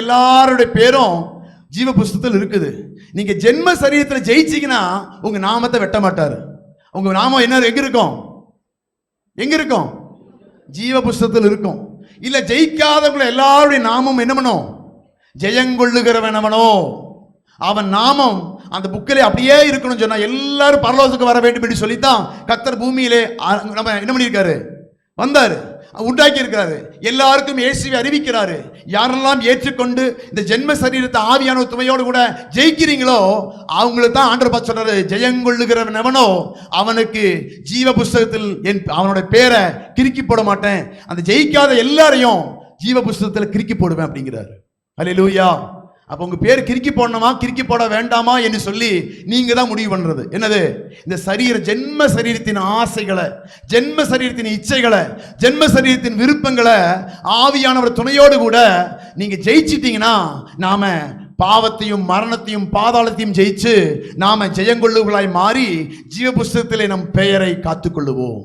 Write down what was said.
எல்லாருடைய பேரும் ஜீவ புஸ்தகத்தில் இருக்குது. நீங்கள் ஜென்ம சரீரத்தில் ஜெயிச்சிங்கன்னா உங்கள் நாமத்தை வெட்ட மாட்டார். உங்கள் நாமம் என்ன எங்கே இருக்கும்? எங்கே இருக்கும்? ஜீவ புஸ்தகத்தில் இருக்கும். இல்லை ஜெயிக்காதவங்களை எல்லாருடைய நாமம் என்ன பண்ணும்? ஜெயங்கொள்ளுகிறவனவனோ அவன்? நாமம் அந்த புக்கிலே அப்படியே இருக்கணும்னு சொன்னால் எல்லாரும் பரலோகத்துக்கு வர வேண்டும் என்று சொல்லித்தான் கத்தர் பூமியிலே நம்ம என்ன பண்ணியிருக்காரு? வந்தார். உண்டாக்கி இருக்கிறாரு எல்லாருக்கும் இயேசுவை அறிவிக்கிறாரு. யாரெல்லாம் ஏற்றுக்கொண்டு இந்த ஜென்ம சரீரத்தை ஆவியான துணையோடு கூட ஜெயிக்கிறீங்களோ அவங்களுக்கு தான் ஆண்டர் பார்த்து சொல்றாரு ஜெயங்கொள்ளுகிறவன் எவனோ அவனுக்கு ஜீவ புஸ்தகத்தில் என் அவனோட பேரை கிறுக்கி போட மாட்டேன். அந்த ஜெயிக்காத எல்லாரையும் ஜீவ புஸ்தகத்தில் கிறுக்கி போடுவேன் அப்படிங்கிறாரு. அல்லேலூயா அப்போ உங்கள் பேர் கிறுக்கி போடணுமா? கிறுக்கி போட வேண்டாமா என்று சொல்லி நீங்கள் தான் முடிவு பண்ணுறது என்னது? இந்த சரீர ஜென்ம சரீரத்தின் ஆசைகளை ஜென்ம சரீரத்தின் இச்சைகளை ஜென்ம சரீரத்தின் விருப்பங்களை ஆவியானவர் துணையோடு கூட நீங்கள் ஜெயிச்சிட்டீங்கன்னா நாம் பாவத்தையும் மரணத்தையும் பாதாளத்தையும் ஜெயிச்சு நாம் ஜெயங்கொள்ளுகளாய் மாறி ஜீவ புஸ்தகத்தில் நம் பெயரை காத்துக்கொள்ளுவோம்.